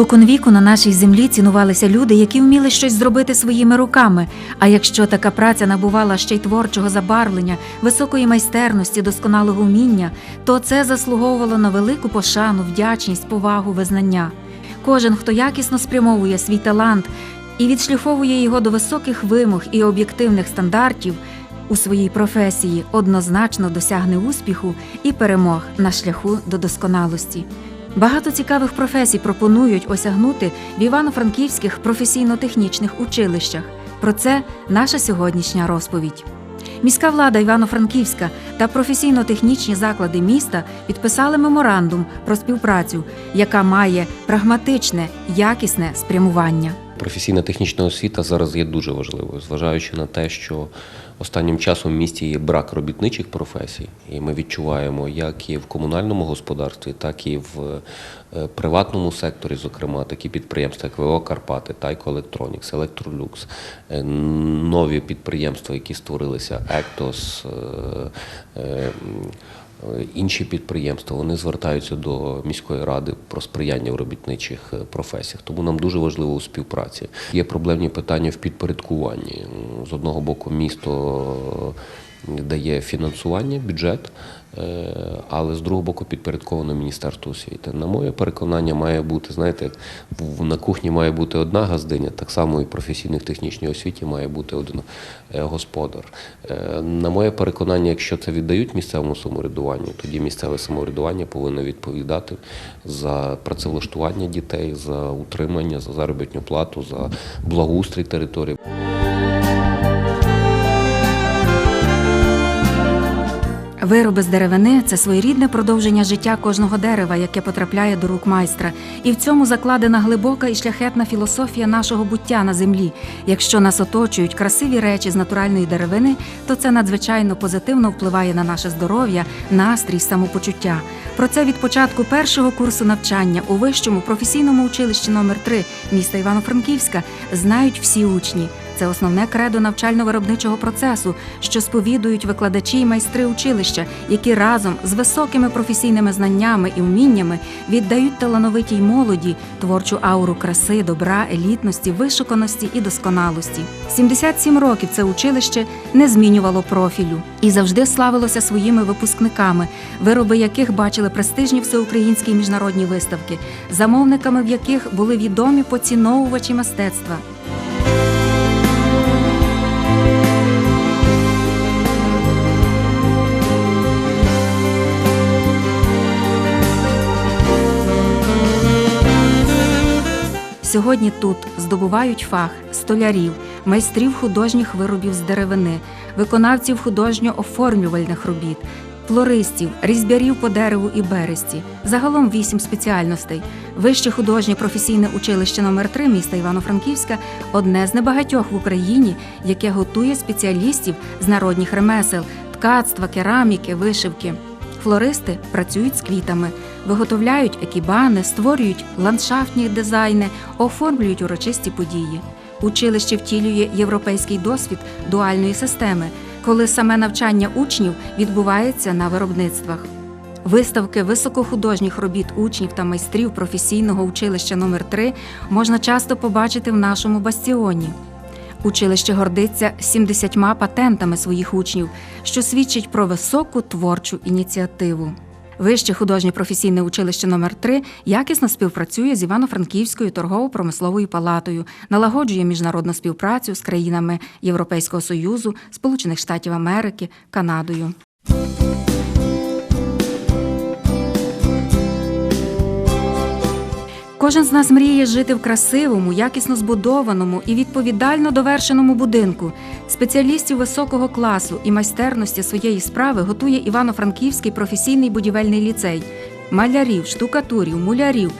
Споконвіку на нашій землі цінувалися люди, які вміли щось зробити своїми руками. А якщо така праця набувала ще й творчого забарвлення, високої майстерності, досконалого вміння, то це заслуговувало на велику пошану, вдячність, повагу, визнання. Кожен, хто якісно спрямовує свій талант і відшліфовує його до високих вимог і об'єктивних стандартів у своїй професії, однозначно досягне успіху і перемог на шляху до досконалості. Багато цікавих професій пропонують осягнути в івано-франківських професійно-технічних училищах. Про це наша сьогоднішня розповідь. Міська влада Івано-Франківська та професійно-технічні заклади міста підписали меморандум про співпрацю, яка має прагматичне, якісне спрямування. Професійна технічна освіта зараз є дуже важливою, зважаючи на те, що останнім часом в місті є брак робітничих професій, і ми відчуваємо як і в комунальному господарстві, так і в е, приватному секторі, зокрема такі підприємства, як ВО Карпати, Тайко Електронікс, Електролюкс, е, нові підприємства, які створилися, Ектос. Інші підприємства вони звертаються до міської ради про сприяння в робітничих е, професіях. Тому нам дуже важливо у співпраці. Є проблемні питання в підпорядкуванні. З одного боку, місто е, дає фінансування, бюджет, але з другого боку підпорядковано Міністерство освіти. На моє переконання, має бути, знаєте, на кухні має бути одна газдиня, так само і в професійних технічній освіті має бути один е, господар. Е, На моє переконання, якщо це віддають місцевому самоврядуванню, тоді місцеве самоврядування повинно відповідати за працевлаштування дітей, за утримання, за заробітну плату, за благоустрій території. Вироби з деревини це своєрідне продовження життя кожного дерева, яке потрапляє до рук майстра. І в цьому закладена глибока і шляхетна філософія нашого буття на землі. Якщо нас оточують красиві речі з натуральної деревини, то це надзвичайно позитивно впливає на наше здоров'я, настрій, самопочуття. Про це від початку першого курсу навчання у вищому професійному училищі номер 3 міста Івано-Франківська знають всі учні. Це основне кредо навчально-виробничого процесу, що сповідують викладачі і майстри училища, які разом з високими професійними знаннями і вміннями віддають талановитій молоді творчу ауру краси, добра, елітності, вишуканості і досконалості. 77 років це училище не змінювало профілю і завжди славилося своїми випускниками, вироби яких бачили престижні всеукраїнські міжнародні виставки, замовниками в яких були відомі поціновувачі мистецтва. Сьогодні тут здобувають фах столярів, майстрів художніх виробів з деревини, виконавців художньо-оформлювальних робіт, флористів, різьбярів по дереву і бересті. Загалом вісім спеціальностей. Вище художнє професійне училище номер 3 міста Івано-Франківська одне з небагатьох в Україні, яке готує спеціалістів з народних ремесел, ткацтва, кераміки, вишивки. Флористи працюють з квітами, виготовляють екібани, створюють ландшафтні дизайни, оформлюють урочисті події. Училище втілює європейський досвід дуальної системи, коли саме навчання учнів відбувається на виробництвах. Виставки високохудожніх робіт учнів та майстрів професійного училища номер 3 можна часто побачити в нашому бастіоні. Училище гордиться 70 патентами своїх учнів, що свідчить про високу творчу ініціативу. Вище художнє професійне училище номер 3 якісно співпрацює з Івано-Франківською торгово-промисловою палатою, налагоджує міжнародну співпрацю з країнами Європейського Союзу, Сполучених Штатів Америки, Канадою. Кожен з нас мріє жити в красивому, якісно збудованому і відповідально довершеному будинку. Спеціалістів високого класу і майстерності своєї справи готує Івано-Франківський професійний будівельний ліцей, малярів, штукатурів, мулярів,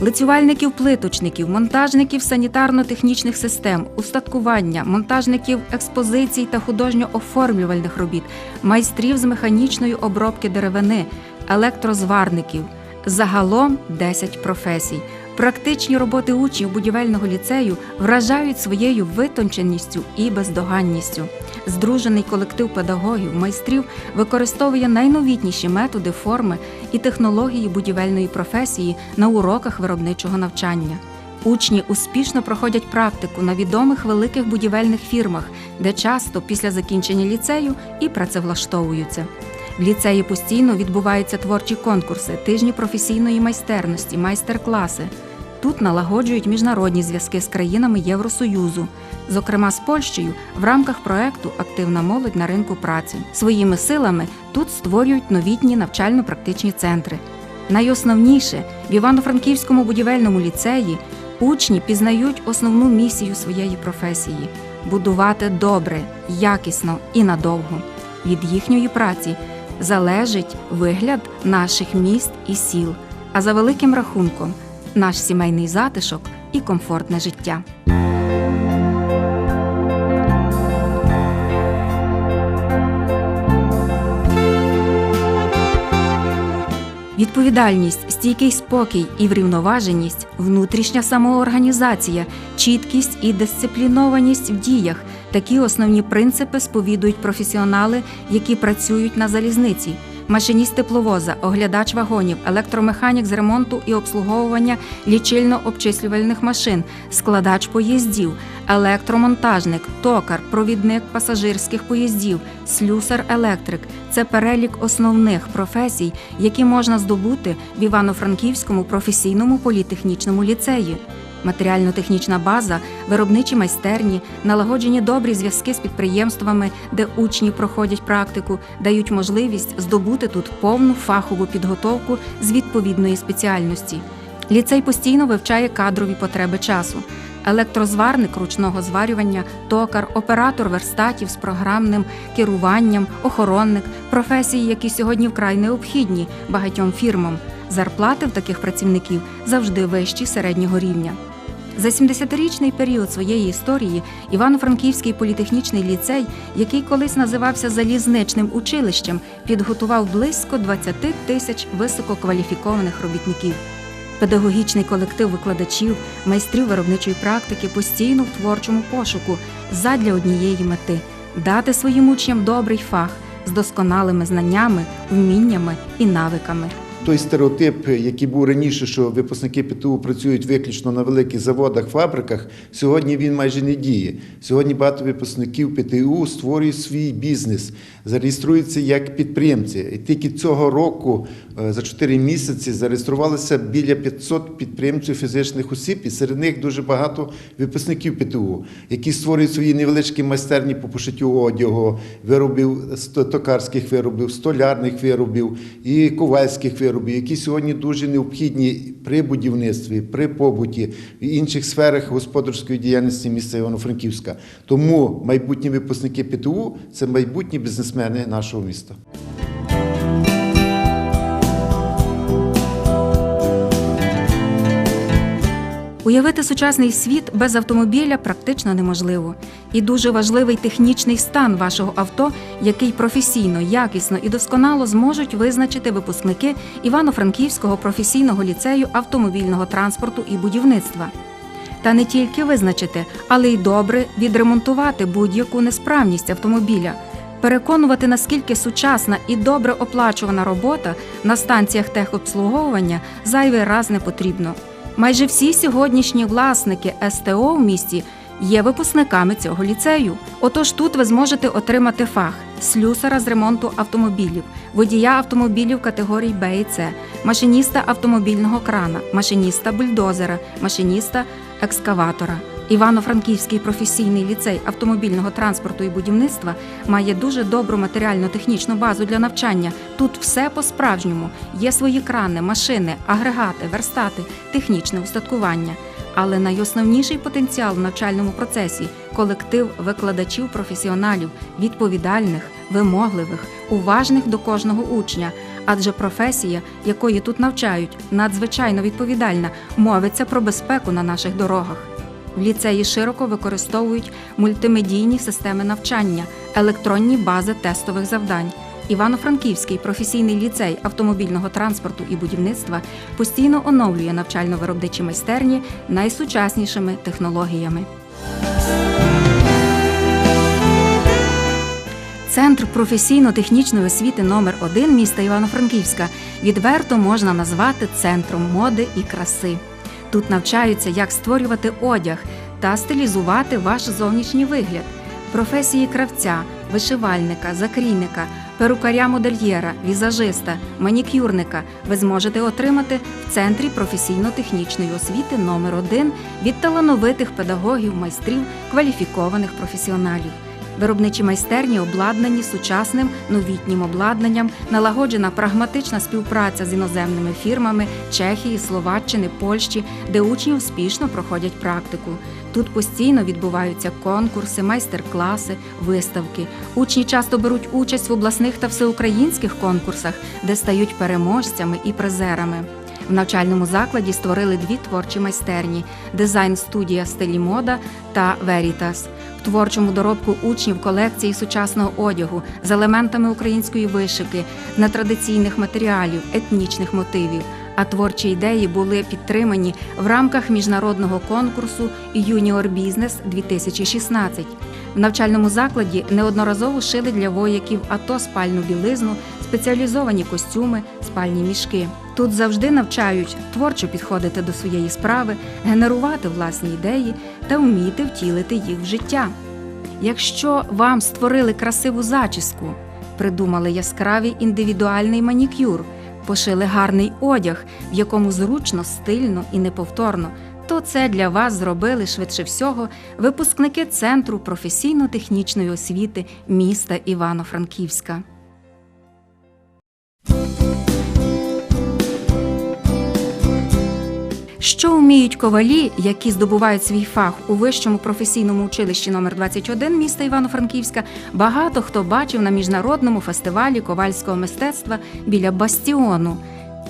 лицювальників плиточників, монтажників санітарно-технічних систем, устаткування, монтажників експозицій та художньо-оформлювальних робіт, майстрів з механічної обробки деревини, електрозварників. Загалом 10 професій. Практичні роботи учнів будівельного ліцею вражають своєю витонченістю і бездоганністю. здружений колектив педагогів, майстрів використовує найновітніші методи, форми і технології будівельної професії на уроках виробничого навчання. Учні успішно проходять практику на відомих великих будівельних фірмах, де часто після закінчення ліцею і працевлаштовуються. В ліцеї постійно відбуваються творчі конкурси, тижні професійної майстерності, майстер-класи. Тут налагоджують міжнародні зв'язки з країнами Євросоюзу, зокрема з Польщею, в рамках проекту Активна молодь на ринку праці. Своїми силами тут створюють новітні навчально-практичні центри. Найосновніше в Івано-Франківському будівельному ліцеї учні пізнають основну місію своєї професії будувати добре, якісно і надовго. Від їхньої праці залежить вигляд наших міст і сіл, а за великим рахунком наш сімейний затишок і комфортне життя. Відповідальність, стійкий спокій і врівноваженість, внутрішня самоорганізація, чіткість і дисциплінованість в діях такі основні принципи сповідують професіонали, які працюють на залізниці. Машиніст тепловоза, оглядач вагонів, електромеханік з ремонту і обслуговування лічильно-обчислювальних машин, складач поїздів, електромонтажник, токар, провідник пасажирських поїздів, слюсар-електрик це перелік основних професій, які можна здобути в Івано-Франківському професійному політехнічному ліцеї. Матеріально-технічна база, виробничі майстерні, налагоджені добрі зв'язки з підприємствами, де учні проходять практику, дають можливість здобути тут повну фахову підготовку з відповідної спеціальності. Ліцей постійно вивчає кадрові потреби часу. Електрозварник ручного зварювання, токар, оператор верстатів з програмним керуванням, охоронник професії, які сьогодні вкрай необхідні багатьом фірмам. Зарплати в таких працівників завжди вищі середнього рівня. За 70-річний період своєї історії Івано-Франківський політехнічний ліцей, який колись називався залізничним училищем, підготував близько 20 тисяч висококваліфікованих робітників. Педагогічний колектив викладачів, майстрів виробничої практики постійно в творчому пошуку задля однієї мети дати своїм учням добрий фах з досконалими знаннями, вміннями і навиками. Той стереотип, який був раніше, що випускники ПТУ працюють виключно на великих заводах, фабриках, сьогодні він майже не діє. Сьогодні багато випускників ПТУ створюють свій бізнес, зареєструються як підприємці. І тільки цього року е, за 4 місяці зареєструвалося біля 500 підприємців фізичних осіб, і серед них дуже багато випускників ПТУ, які створюють свої невеличкі майстерні по пошиттю одягу, виробів токарських виробів, столярних виробів і ковальських виробів, які сьогодні дуже необхідні при будівництві, при побуті в інших сферах господарської діяльності міста Івано-Франківська. Тому майбутні випускники ПТУ це майбутні бізнесмени нашого міста. Уявити сучасний світ без автомобіля практично неможливо. І дуже важливий технічний стан вашого авто, який професійно, якісно і досконало зможуть визначити випускники Івано-Франківського професійного ліцею автомобільного транспорту і будівництва. Та не тільки визначити, але й добре відремонтувати будь-яку несправність автомобіля. Переконувати, наскільки сучасна і добре оплачувана робота на станціях техобслуговування зайвий раз не потрібно. Майже всі сьогоднішні власники СТО в місті є випускниками цього ліцею. Отож тут ви зможете отримати фах слюсара з ремонту автомобілів, водія автомобілів категорій Б і С, машиніста автомобільного крана, машиніста бульдозера, машиніста екскаватора. Івано-Франківський професійний ліцей автомобільного транспорту і будівництва має дуже добру матеріально-технічну базу для навчання. Тут все по-справжньому. Є свої крани, машини, агрегати, верстати, технічне устаткування. Але найосновніший потенціал в навчальному процесі колектив викладачів-професіоналів, відповідальних, вимогливих, уважних до кожного учня. Адже професія, якої тут навчають, надзвичайно відповідальна, мовиться про безпеку на наших дорогах. В ліцеї широко використовують мультимедійні системи навчання, електронні бази тестових завдань. Івано-Франківський професійний ліцей автомобільного транспорту і будівництва постійно оновлює навчально-виробничі майстерні найсучаснішими технологіями. Центр професійно-технічної освіти номер 1 міста Івано-Франківська відверто можна назвати центром моди і краси. Тут навчаються, як створювати одяг та стилізувати ваш зовнішній вигляд, професії кравця, вишивальника, закрійника, перукаря-модельєра, візажиста, манікюрника ви зможете отримати в центрі професійно-технічної освіти номер 1 від талановитих педагогів, майстрів, кваліфікованих професіоналів. Виробничі майстерні обладнані сучасним новітнім обладнанням, налагоджена прагматична співпраця з іноземними фірмами Чехії, Словаччини, Польщі, де учні успішно проходять практику. Тут постійно відбуваються конкурси, майстер-класи, виставки. Учні часто беруть участь в обласних та всеукраїнських конкурсах, де стають переможцями і призерами. В навчальному закладі створили дві творчі майстерні: дизайн-студія стилі мода та Veritas. Творчому доробку учнів колекції сучасного одягу з елементами української вишивки, нетрадиційних матеріалів, етнічних мотивів. А творчі ідеї були підтримані в рамках міжнародного конкурсу Юніор Бізнес 2016. В навчальному закладі неодноразово шили для вояків АТО спальну білизну, спеціалізовані костюми, спальні мішки. Тут завжди навчають творчо підходити до своєї справи, генерувати власні ідеї та вміти втілити їх в життя. Якщо вам створили красиву зачіску, придумали яскравий індивідуальний манікюр, пошили гарний одяг, в якому зручно, стильно і неповторно, то це для вас зробили швидше всього випускники Центру професійно-технічної освіти міста Івано-Франківська. Що вміють ковалі, які здобувають свій фах у вищому професійному училищі номер 21 міста Івано-Франківська, багато хто бачив на міжнародному фестивалі ковальського мистецтва біля бастіону.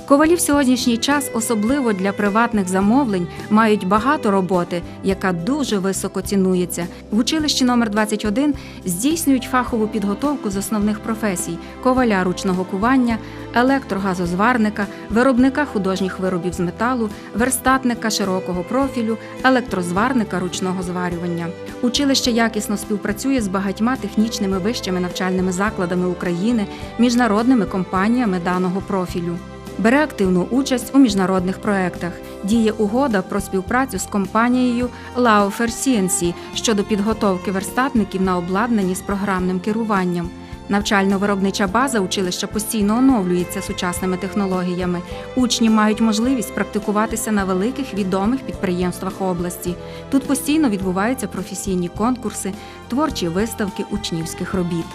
Ковалі в сьогоднішній час, особливо для приватних замовлень, мають багато роботи, яка дуже високо цінується. В училищі номер 21 здійснюють фахову підготовку з основних професій: коваля ручного кування, електрогазозварника, виробника художніх виробів з металу, верстатника широкого профілю, електрозварника ручного зварювання. Училище якісно співпрацює з багатьма технічними вищими навчальними закладами України, міжнародними компаніями даного профілю. Бере активну участь у міжнародних проєктах. Діє угода про співпрацю з компанією Laufer CNC щодо підготовки верстатників на обладнанні з програмним керуванням. Навчально-виробнича база училища постійно оновлюється сучасними технологіями. Учні мають можливість практикуватися на великих відомих підприємствах області. Тут постійно відбуваються професійні конкурси, творчі виставки учнівських робіт.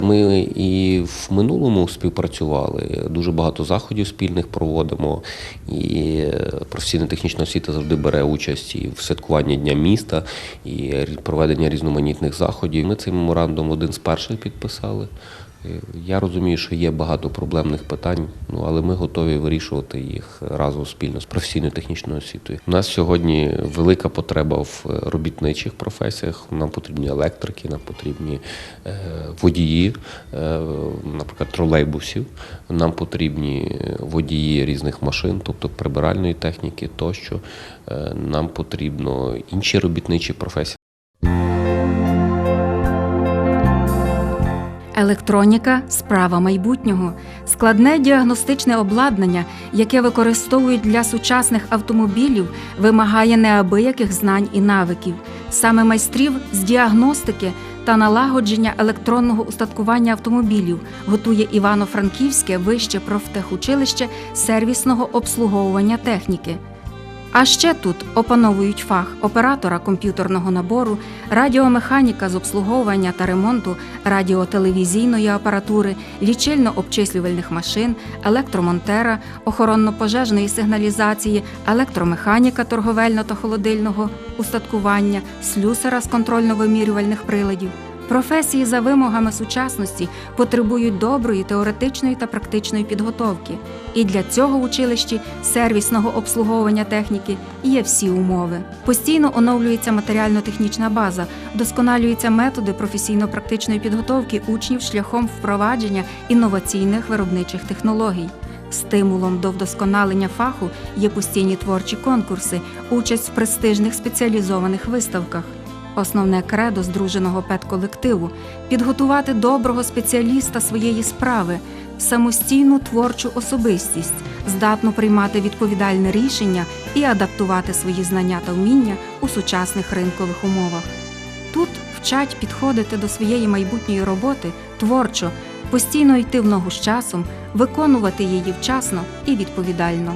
Ми і в минулому співпрацювали. Дуже багато заходів спільних проводимо. І професійно-технічна освіта завжди бере участь і в святкуванні Дня міста, і проведення різноманітних заходів. Ми цей меморандум один з перших підписали. Я розумію, що є багато проблемних питань, ну але ми готові вирішувати їх разом спільно з професійною технічною освітою. У нас сьогодні велика потреба в е, робітничих професіях. Нам потрібні електрики, нам потрібні е, водії, е, наприклад, тролейбусів. Нам потрібні водії різних машин, тобто прибиральної техніки тощо. Нам потрібно інші робітничі професії. Електроніка справа майбутнього, складне діагностичне обладнання, яке використовують для сучасних автомобілів, вимагає неабияких знань і навиків. Саме майстрів з діагностики та налагодження електронного устаткування автомобілів готує Івано-Франківське вище профтехучилище сервісного обслуговування техніки. А ще тут опановують фах оператора комп'ютерного набору, радіомеханіка з обслуговування та ремонту радіотелевізійної апаратури, лічильно-обчислювальних машин, електромонтера, охоронно-пожежної сигналізації, електромеханіка торговельно та холодильного устаткування, слюсара з контрольно-вимірювальних приладів. Професії за вимогами сучасності потребують доброї теоретичної та практичної підготовки, і для цього в училищі сервісного обслуговування техніки є всі умови. Постійно оновлюється матеріально-технічна база, вдосконалюються методи професійно-практичної підготовки учнів шляхом впровадження інноваційних виробничих технологій. Стимулом до вдосконалення фаху є постійні творчі конкурси, участь в престижних спеціалізованих виставках. Основне кредо здруженого педколективу підготувати доброго спеціаліста своєї справи, самостійну творчу особистість, здатну приймати відповідальне рішення і адаптувати свої знання та вміння у сучасних ринкових умовах. Тут вчать підходити до своєї майбутньої роботи творчо, постійно йти в ногу з часом, виконувати її вчасно і відповідально.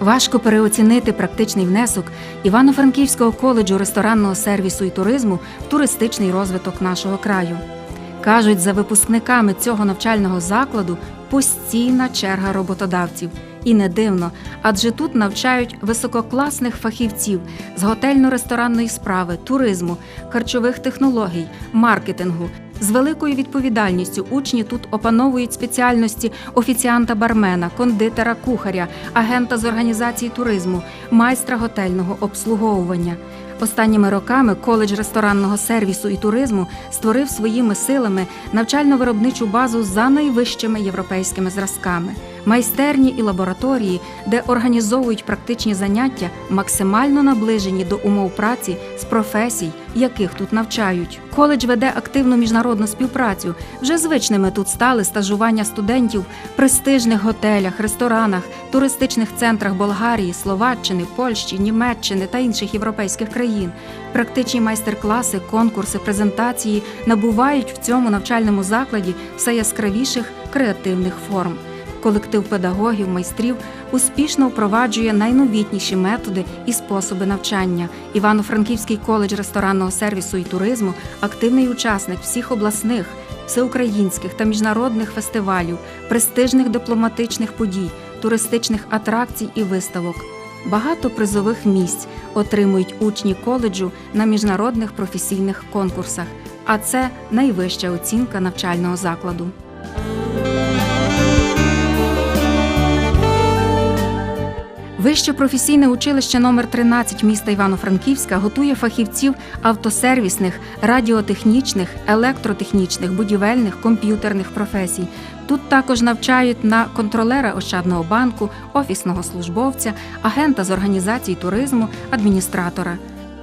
Важко переоцінити практичний внесок Івано-Франківського коледжу ресторанного сервісу і туризму в туристичний розвиток нашого краю. Кажуть, за випускниками цього навчального закладу постійна черга роботодавців. І не дивно, адже тут навчають висококласних фахівців з готельно-ресторанної справи, туризму, харчових технологій, маркетингу. З великою відповідальністю учні тут опановують спеціальності офіціанта-бармена, кондитера, кухаря, агента з організації туризму, майстра готельного обслуговування. Останніми роками коледж ресторанного сервісу і туризму створив своїми силами навчально-виробничу базу за найвищими європейськими зразками, майстерні і лабораторії, де організовують практичні заняття, максимально наближені до умов праці з професій, яких тут навчають. Коледж веде активну міжнародну співпрацю. Вже звичними тут стали стажування студентів в престижних готелях, ресторанах, туристичних центрах Болгарії, Словаччини, Польщі, Німеччини та інших європейських країн. Практичні майстер-класи, конкурси, презентації набувають в цьому навчальному закладі все яскравіших креативних форм. Колектив педагогів, майстрів успішно впроваджує найновітніші методи і способи навчання. Івано-Франківський коледж ресторанного сервісу і туризму активний учасник всіх обласних, всеукраїнських та міжнародних фестивалів, престижних дипломатичних подій, туристичних атракцій і виставок. Багато призових місць отримують учні коледжу на міжнародних професійних конкурсах, а це найвища оцінка навчального закладу. Вище професійне училище номер 13 міста Івано-Франківська готує фахівців автосервісних, радіотехнічних, електротехнічних, будівельних, комп'ютерних професій. Тут також навчають на контролера Ощадного банку, офісного службовця, агента з організації туризму, адміністратора.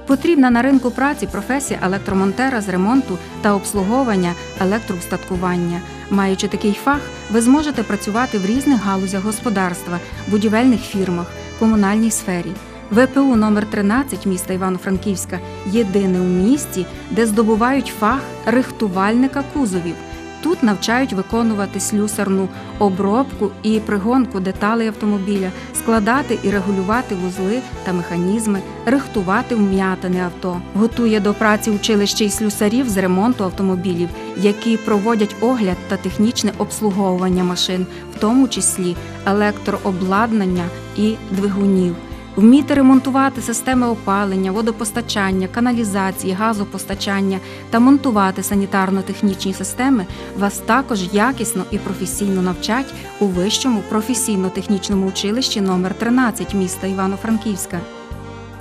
Потрібна на ринку праці професія електромонтера з ремонту та обслуговування електроустаткування. Маючи такий фах, ви зможете працювати в різних галузях господарства, будівельних фірмах, комунальній сфері. ВПУ номер 13 міста Івано-Франківська єдине у місті, де здобувають фах рихтувальника кузовів. Тут навчають виконувати слюсарну обробку і пригонку деталей автомобіля, складати і регулювати вузли та механізми, рихтувати вм'ятини авто. Готує до праці училище і слюсарів з ремонту автомобілів, які проводять огляд та технічне обслуговування машин, в тому числі електрообладнання і двигунів. Вміти ремонтувати системи опалення, водопостачання, каналізації, газопостачання та монтувати санітарно-технічні системи вас також якісно і професійно навчать у вищому професійно-технічному училищі номер 13 міста Івано-Франківська.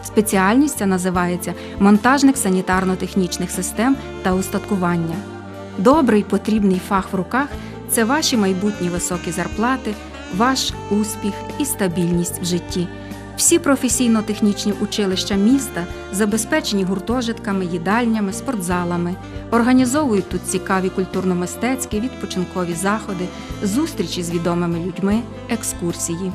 Спеціальність ця називається монтажник санітарно-технічних систем та устаткування. Добрий потрібний фах в руках це ваші майбутні високі зарплати, ваш успіх і стабільність в житті. Всі професійно-технічні училища міста забезпечені гуртожитками, їдальнями, спортзалами, організовують тут цікаві культурно-мистецькі відпочинкові заходи, зустрічі з відомими людьми, екскурсії.